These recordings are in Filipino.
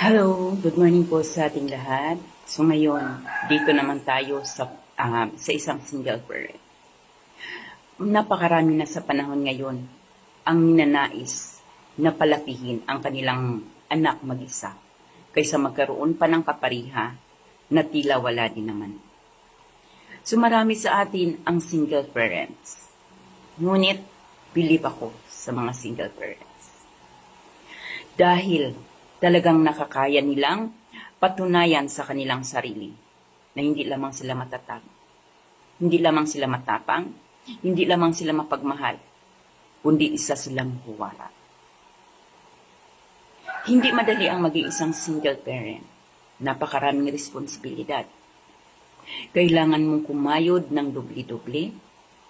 Hello, good morning po sa ating lahat. So ngayon, dito naman tayo sa, ah, sa isang single parent. Napakarami na sa panahon ngayon ang ninanais na palakihin ang kanilang anak mag-isa kaysa magkaroon pa ng kapariha na tila wala din naman. So marami sa atin ang single parents. Ngunit, believe ako sa mga single parents. Dahil talagang nakakaya nilang patunayan sa kanilang sarili na hindi lamang sila matatag, hindi lamang sila matapang, hindi lamang sila mapagmahal, kundi isa silang huwara. Hindi madali ang maging isang single parent. Napakaraming responsibilidad. Kailangan mong kumayod ng dubli-dubli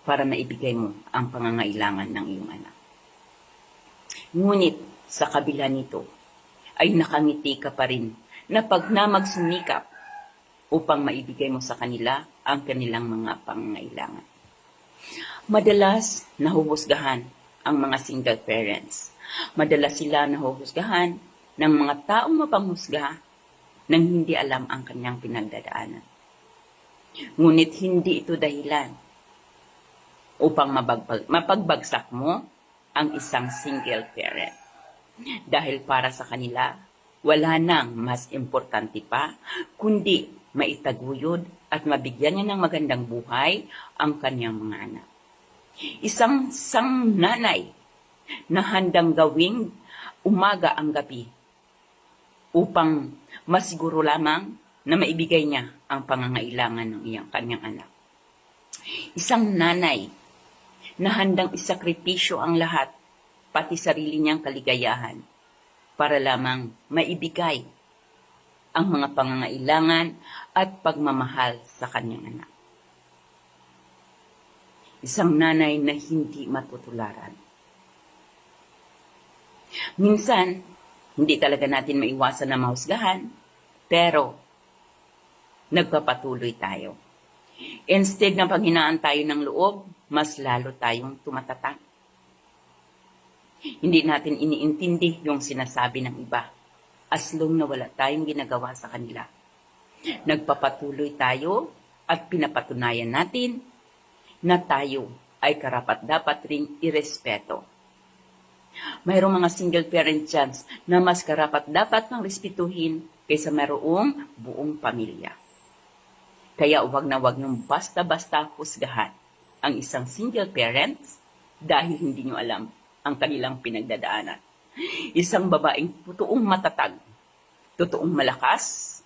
para maibigay mo ang pangangailangan ng iyong anak. Ngunit sa kabila nito, ay nakangiti ka pa rin na pag na magsumikap upang maibigay mo sa kanila ang kanilang mga pangangailangan. Madalas nahuhusgahan ang mga single parents. Madalas sila nahuhusgahan ng mga taong mapanghusga nang hindi alam ang kanyang pinagdadaanan. Ngunit hindi ito dahilan upang mabagbag, mapagbagsak mo ang isang single parent. Dahil para sa kanila, wala nang mas importante pa, kundi maitaguyod at mabigyan niya ng magandang buhay ang kanyang mga anak. Isang sang nanay na handang gawing umaga ang gabi upang masiguro lamang na maibigay niya ang pangangailangan ng iyang kanyang anak. Isang nanay na handang isakripisyo ang lahat, pati sarili niyang kaligayahan, para lamang maibigay ang mga pangangailangan at pagmamahal sa kanyang anak. Isang nanay na hindi matutularan. Minsan, hindi talaga natin maiwasan na mahusgahan, pero nagpapatuloy tayo. Instead na panghinaan tayo ng loob, mas lalo tayong tumatatak. Hindi natin iniintindi yung sinasabi ng iba as long na wala tayong ginagawa sa kanila. Nagpapatuloy tayo at pinapatunayan natin na tayo ay karapat dapat ring irespeto. Mayroong mga single parent dyan na mas karapat dapat ng respetuhin kaysa mayroong buong pamilya. Kaya wag na wag niyong basta-basta husgahan ang isang single parents dahil hindi niyo alam ang kanilang pinagdadaanan. Isang babaeng totoong matatag, totoong malakas,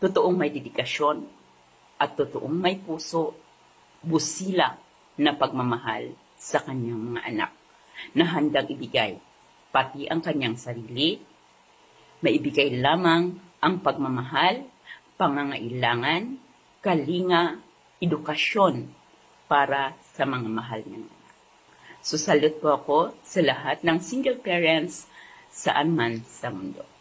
totoong may dedikasyon, at totoong may puso, busila na pagmamahal sa kanyang mga anak na handang ibigay pati ang kanyang sarili, maibigay lamang ang pagmamahal, pangangailangan, kalinga, edukasyon para sa mga mahal niyang. So salute po ako sa lahat ng single parents saan man sa mundo.